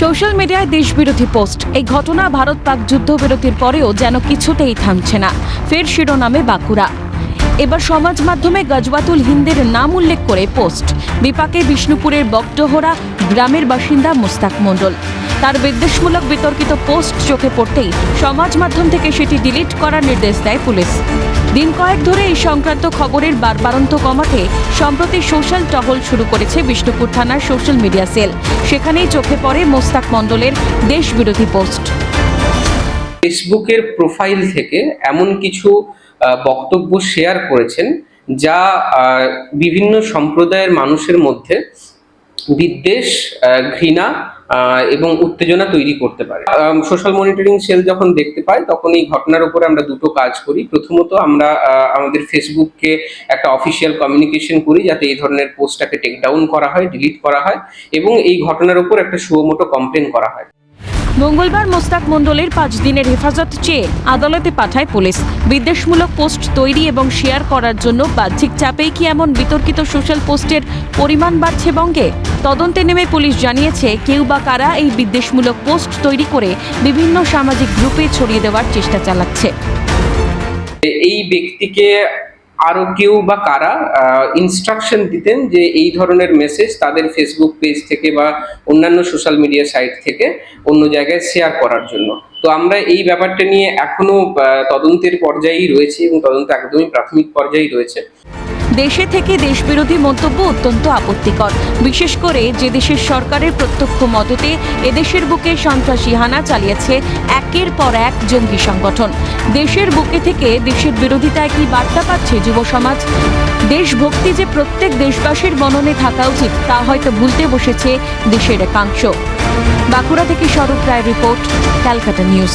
Social মিডিয়ায় দেশবিরোধী post. এই ঘটনা ভারত পাক যুদ্ধবিরতির পরেও যেন কিছুতেই থামছে না। ফের শিরোনামে বাঁকুড়া। এবার সমাজ মাধ্যমে গজবাতুল হিন্দের নাম উল্লেখ করে পোস্ট। বিপাকে বিষ্ণুপুরের বকডোহরা গ্রামের বাসিন্দা মোস্তাক মণ্ডল। তার বিদ্বেষমূলক বিতর্কিত পোস্ট চোখে পড়তেই সমাজ মাধ্যম থেকে সেটি ডিলিট করার নির্দেশ দেয় পুলিশ। দিন কয়েক ধরে এই সংক্রান্ত খবরের বারবারন্ত কমাতে সম্প্রতি সোশ্যাল টহল শুরু করেছে বিষ্ণুপুর থানার সোশ্যাল মিডিয়া সেল। সেখানেই চোখে পড়ে মোস্তাক মণ্ডলের দেশবিরোধী পোস্ট। ফেসবুকের প্রোফাইল থেকে এমন কিছু বক্তব্য শেয়ার করেছেন যা বিভিন্ন সম্প্রদায়ের মানুষের মধ্যে বিদ্বেষ ঘৃণা এবং উত্তেজনা তৈরি করতে পারে। সোশ্যাল মনিটরিং সেল যখন দেখতে পাই, তখন এই ঘটনার উপরে আমরা দুটো কাজ করি। প্রথমত আমরা আমাদের ফেসবুককে একটা অফিসিয়াল কমিউনিকেশন করি, যাতে এই ধরনের পোস্টটাকে টেক ডাউন করা হয় ডিলিট করা হয়, এবং এই ঘটনার উপর একটা সুমোটো কমপ্লেন করা হয়। মঙ্গলবার মোস্তাক মণ্ডলের পাঁচ দিনের হেফাজত চেয়ে আদালতে পাঠায় পুলিশ। বিদ্বেষমূলক পোস্ট তৈরি এবং শেয়ার করার জন্য বাহ্যিক চাপেই কি এমন বিতর্কিত সোশ্যাল পোস্টের পরিমাণ বাড়ছে বঙ্গে? তদন্তে নেমে পুলিশ জানিয়েছে, কেউ বা কারা এই বিদ্বেষমূলক পোস্ট তৈরি করে বিভিন্ন সামাজিক গ্রুপে ছড়িয়ে দেওয়ার চেষ্টা চালাচ্ছে। এই ব্যক্তিকে আরও কেউ বা কারা ইনস্ট্রাকশন দিতেন যে এই ধরনের মেসেজ তাদের ফেসবুক পেজ থেকে বা অন্যান্য সোশ্যাল মিডিয়া সাইট থেকে অন্য জায়গায় শেয়ার করার জন্য। তো আমরা এই ব্যাপারটা নিয়ে এখনও তদন্তের পর্যায়েই রয়েছে এবং তদন্ত একদমই প্রাথমিক পর্যায়েই রয়েছে। দেশে থেকে দেশবিরোধী মন্তব্য অত্যন্ত আপত্তিকর। বিশেষ করে যে দেশের সরকারের প্রত্যক্ষ মদতে এদেশের বুকে সন্ত্রাসী হানা চালিয়েছে একের পর এক জঙ্গি সংগঠন। দেশের বুকে থেকে দেশের বিরোধিতায় কি বার্তা পাচ্ছে যুব সমাজ? দেশভক্তি যে প্রত্যেক দেশবাসীর মননে থাকা উচিত, তা হয়তো ভুলতে বসেছে দেশের একাংশ। বাঁকুড়া থেকে স্বরূপ রায় রিপোর্ট, ক্যালকাটা নিউজ।